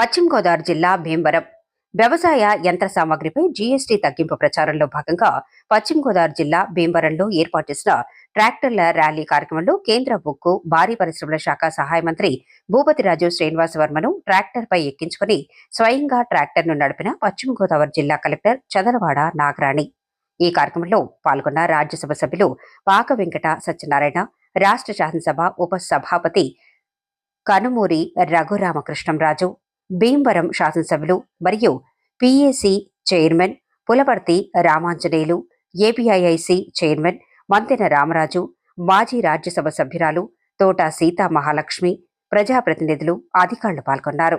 పశ్చిమ గోదావరి జిల్లా భీమవరం వ్యవసాయ యంత్ర సామాగ్రిపై జీఎస్టీ తగ్గింపు ప్రచారంలో భాగంగా పశ్చిమ గోదావరి జిల్లా భీమవరంలో ఏర్పాటు చేసిన ట్రాక్టర్ల ర్యాలీ కార్యక్రమంలో కేంద్ర ఉక్కు భారీ పరిశ్రమల శాఖ సహాయ మంత్రి భూపతిరాజు శ్రీనివాస వర్మను ట్రాక్టర్పై ఎక్కించుకుని స్వయంగా ట్రాక్టర్ను నడిపిన పశ్చిమ గోదావరి జిల్లా కలెక్టర్ చదలవాడ నాగరాణి. ఈ కార్యక్రమంలో పాల్గొన్న రాజ్యసభ సభ్యులు పాక వెంకట సత్యనారాయణ రాష్ట్ర శాసనసభ ఉప సభాపతి కనుమూరి రఘురామకృష్ణంరాజు భీమవరం శాసనసభ్యులు మరియు PAC chairman Pulavarthi Ramanjaneyulu APIIC chairman Mantena Ramaraju మాజీ రాజ్యసభ సభ్యురాలు తోట సీతా మహాలక్ష్మి ప్రజాప్రతినిధులు అధికారులు పాల్గొన్నారు.